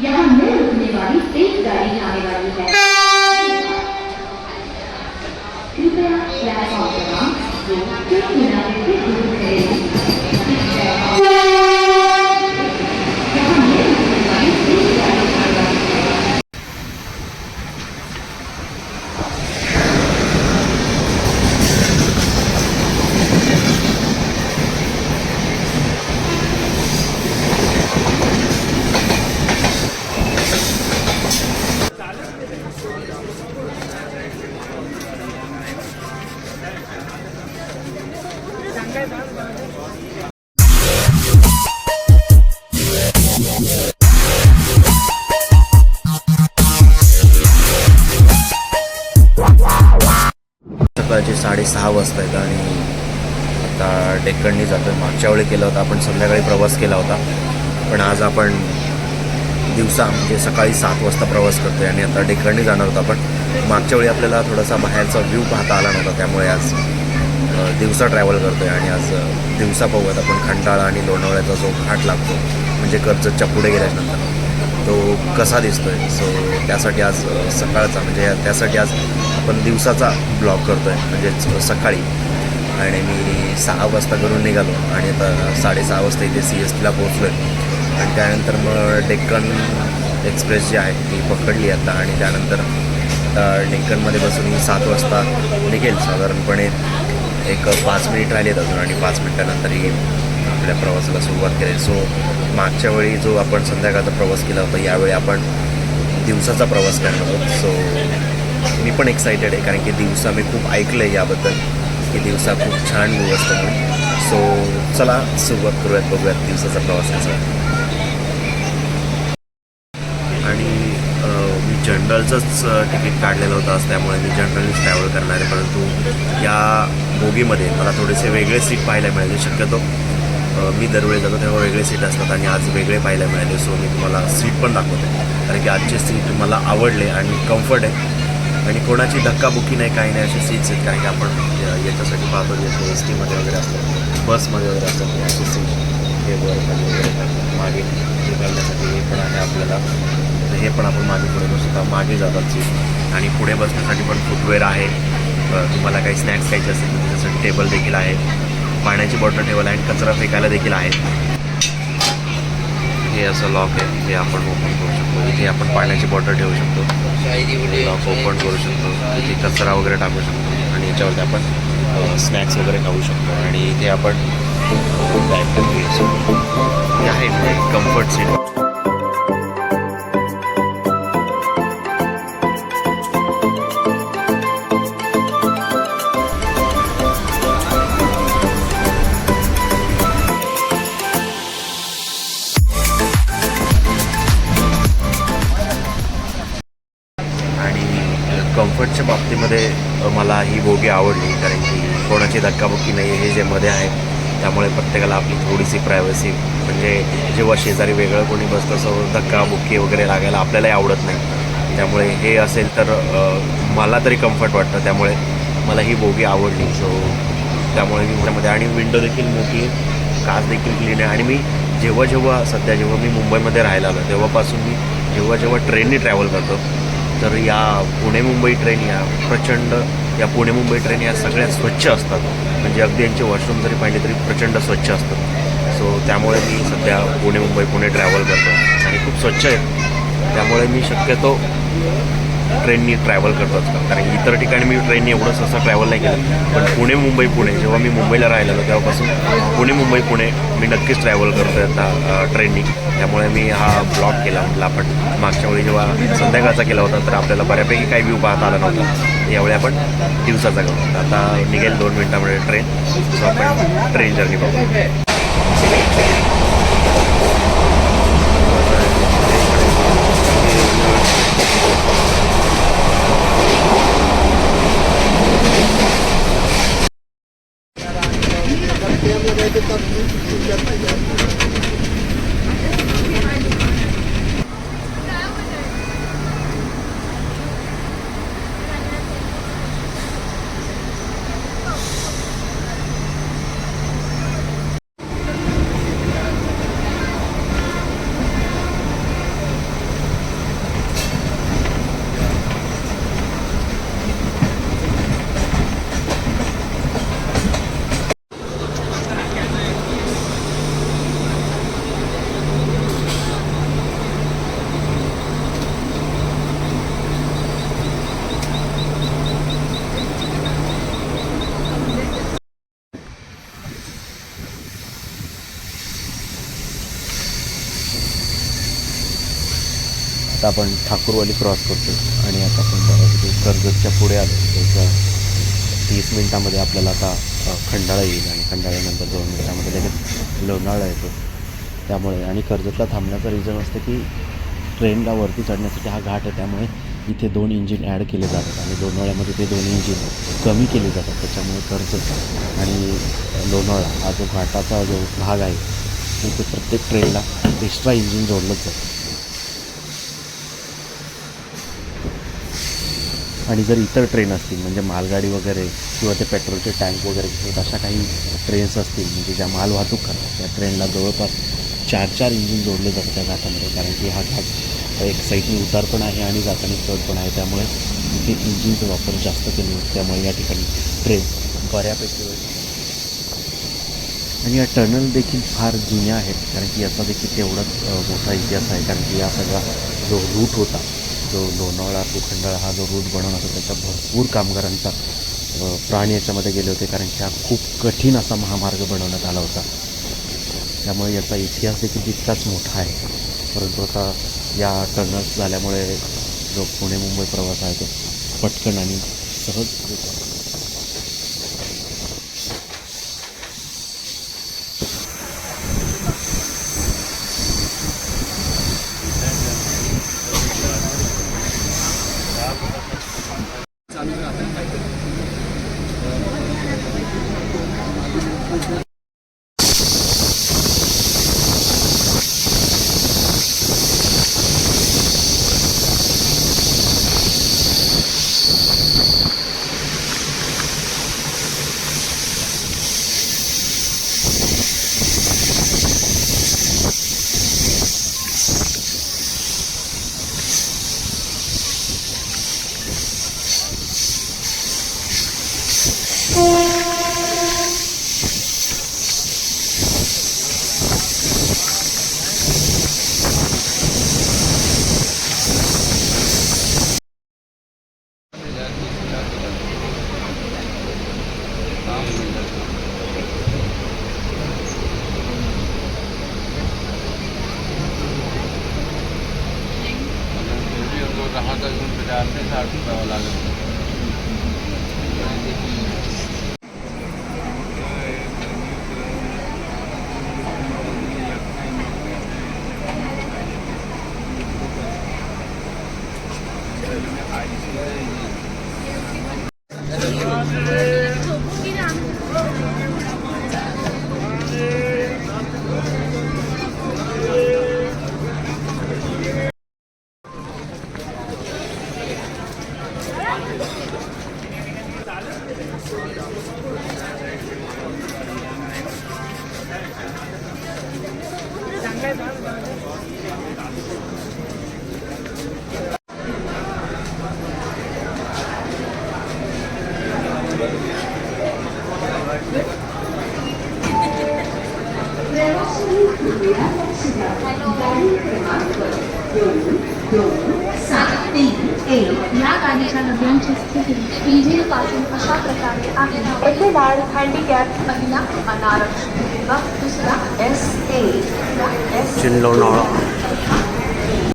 यहाँ न रुकने वाली तेज गाड़ी आने वाली है। दहा वाजता आहेत आणि आता डेक्कननी जातो आहे मागच्या वेळी केला होता आपण संध्याकाळी प्रवास केला होता. पण आज आपण दिवसा म्हणजे सकाळी सात वाजता प्रवास करतो आहे आणि आता डेक्कननी जाणार होता. पण मागच्या वेळी आपल्याला थोडासा बाहेरचा व्ह्यू पाहता आला नव्हता त्यामुळे आज दिवसा ट्रॅव्हल करतो आहे आणि आज दिवसा पाहूयात आपण खंडाळा आणि लोणावळ्याचा जो घाट लागतो म्हणजे कर्जतच्या पुढे गेल्यानंतर तो कसा दिसतो आहे सो त्यासाठी आज सकाळचा म्हणजे त्यासाठी आज आपण दिवसाचा ब्लॉग करतो आहे म्हणजेच सकाळी. आणि मी सहा वाजता घरून निघालो आणि आता साडेसहा वाजता इथे सी एस टीला पोहोचलो आहे आणि त्यानंतर मग डेक्कन एक्सप्रेस जी आहे ती पकडली आता आणि त्यानंतर आता डेक्कनमध्ये बसून मी सात वाजता निघेल. साधारणपणे एक पाच मिनिट राहिलेत अजून आणि पाच मिनिटानंतर ही आपल्या प्रवासाला सुरुवात करेल. सो मागच्या वेळी जो आपण संध्याकाळचा प्रवास केला होता यावेळी आपण दिवसाचा प्रवास करणार आहोत. सो मी पण एक्सायटेड आहे कारण की दिवसा मी खूप ऐकलं आहे याबद्दल की दिवसा खूप छान मूवी असतो म्हणून. सो चला सुरुवात करूयात बघूयात दिवसाचा प्रवास कसा आणि मी जनरलचंच तिकीट काढलेलं होतं आज त्यामुळे मी जनरलच ट्रॅव्हल करणार आहे. परंतु या बोगीमध्ये मला थोडेसे वेगळे सीट पाहायला मिळाले. शक्यतो मी दरवेळी जातो तेव्हा वेगळे सीट असतात आणि आज वेगळे पाहायला मिळाले. सो मी तुम्हाला सीट पण दाखवते. कारण की आजचे सीट मला आवडले आणि कम्फर्ट आहे. आणि कोणाची धक्काबुक्की नाही काही नाही असे सीट्स आहेत. कारण की आपण याच्यासाठी पाहतो जे एस टीमध्ये वगैरे असतात बसमध्ये वगैरे असतात असे सीट हे वर वगैरे मागे निघालण्यासाठी हे पण आहे आपल्याला. तर हे पण आपण मागे पुढे बसू शकता. मागे जातात सीट आणि पुढे बसण्यासाठी पण फुटवेअर आहे. तुम्हाला काही स्नॅक्स खायचे असेल तर त्याच्यासाठी टेबल देखील आहे. पाण्याची बॉटल ठेवायला आणि कचरा फेकायला देखील आहे. हे असं लॉक आहे. हे आपण ओपन करू शकतो. इथे आपण पाण्याची बॉटल ठेवू शकतो. लॉक ओपन करू शकतो. इथे कचरा वगैरे टाकू शकतो. आणि याच्यावरती आपण स्नॅक्स वगैरे खाऊ शकतो. आणि इथे आपण खूप टाईप घेऊ शकतो. हे आहे कम्फर्ट सीट कम्फर्टच्या मला ही बोगी आवडली कारण की कोणाची धक्काबुक्की नाही हे जे मध्ये आहे त्यामुळे प्रत्येकाला आपली थोडीशी प्रायव्हसी म्हणजे जेव्हा शेजारी वेगळं कोणी बसतं असं धक्काबुक्की वगैरे लागायला आपल्यालाही आवडत नाही. त्यामुळे हे असेल तर मला तरी कम्फर्ट वाटतं. त्यामुळे मला ही बोगी आवडली. सो त्यामुळे मी त्यामध्ये आणि विंडो देखील मोठी काच देखील क्लीन आहे. आणि मी जेव्हा जेव्हा सध्या जेव्हा मी मुंबईमध्ये राहायला आलो तेव्हापासून मी जेव्हा जेव्हा ट्रेननी ट्रॅव्हल करतो तर या पुणे मुंबई ट्रेन या प्रचंड या पुणे मुंबई ट्रेन या सगळ्या स्वच्छ असतात. म्हणजे अगदी यांचे वॉशरूम जरी पाहिले तरी प्रचंड स्वच्छ असतात. सो त्यामुळे मी सध्या पुणे मुंबई पुणे ट्रॅव्हल करतो आणि खूप स्वच्छ आहेत त्यामुळे मी शक्यतो ट्रेननी ट्रॅव्हल करतो आजकाल. कारण इतर ठिकाणी मी ट्रेननी एवढं सहसा ट्रॅव्हल नाही केलं. पण पुणे मुंबई पुणे. जेव्हा मी मुंबईला राहिलेलो तेव्हापासून पुणे मुंबई पुणे मी नक्कीच ट्रॅव्हल करतो आता ट्रेननी त्यामुळे मी हा ब्लॉग केला. म्हटलं आपण मागच्या वेळी जेव्हा संध्याकाळचा केला होता तर आपल्याला बऱ्यापैकी काही व्ह्यू पाहता आला नव्हता. यावेळी आपण दिवसाचा करू. आता निघेल दोन मिनटामध्ये ट्रेन सो आपण ट्रेन जर्नी बघू. Kıyamda verdi tatlı. Mükemmel yaptı. आता आपण ठाकूरवाली क्रॉस करतो आणि आता आपण बऱ्यापैकी कर्जतच्या पुढे आलो. त्याच्या तीस मिनटामध्ये आपल्याला आता खंडाळा येईल आणि खंडाळ्यानंतर दोन मिनटामध्ये लगेच लोणाळा येतो. त्यामुळे आणि कर्जतला थांबण्याचं रिझन असतं की ट्रेनला वरती चढण्यासाठी हा घाट आहे. त्यामुळे इथे दोन इंजिन ॲड केले जातात आणि लोणावळ्यामध्ये ते दोन इंजिन कमी केले जातात. त्याच्यामुळे कर्जत आणि लोणावळा हा जो घाटाचा जो भाग आहे तिथे प्रत्येक ट्रेनला एक्स्ट्रा इंजिन जोडलंच जातं. आणि जर इतर ट्रेन असतील म्हणजे मालगाडी वगैरे किंवा ते पेट्रोलचे टँक वगैरे घेऊन अशा काही ट्रेन्स असतील म्हणजे ज्या माल वाहतूक करतात त्या ट्रेनला जवळपास चार चार इंजिन जोडले जातात त्या घाटामध्ये कारण की हा घाट एक साईडने उतार पण आहे आणि जाताना चढ पण आहे. त्यामुळे इथे इंजिनचा वापर जास्त केला जातो त्यामुळे या ठिकाणी ट्रेन बऱ्यापैकी वेळ आणि या टनल देखील फार जुन्या आहेत कारण की याचा देखील तेवढाच मोठा इतिहास आहे कारण की या सगळा जो रूट होता जो लोणावळा ते हा जो रूट बनवला होता त्याच्या भरपूर कामगारांचा प्राण याच्यामध्ये गेले होते कारण की हा खूप कठीण असा महामार्ग बनवण्यात आला होता. त्यामुळे याचा इतिहास देखील तितकाच मोठा आहे. परंतु आता या टर्नर्स झाल्यामुळे जो पुणे मुंबई प्रवास आहे तो पटकन आणि सहज प्रवासी या गाडीच्या डब्यांची स्थिती इंजिन अशा प्रकारे आहे. येथे लाड हँडिकॅप पहिला अनारक्षित दुसरा एस ए. एस लोणावळा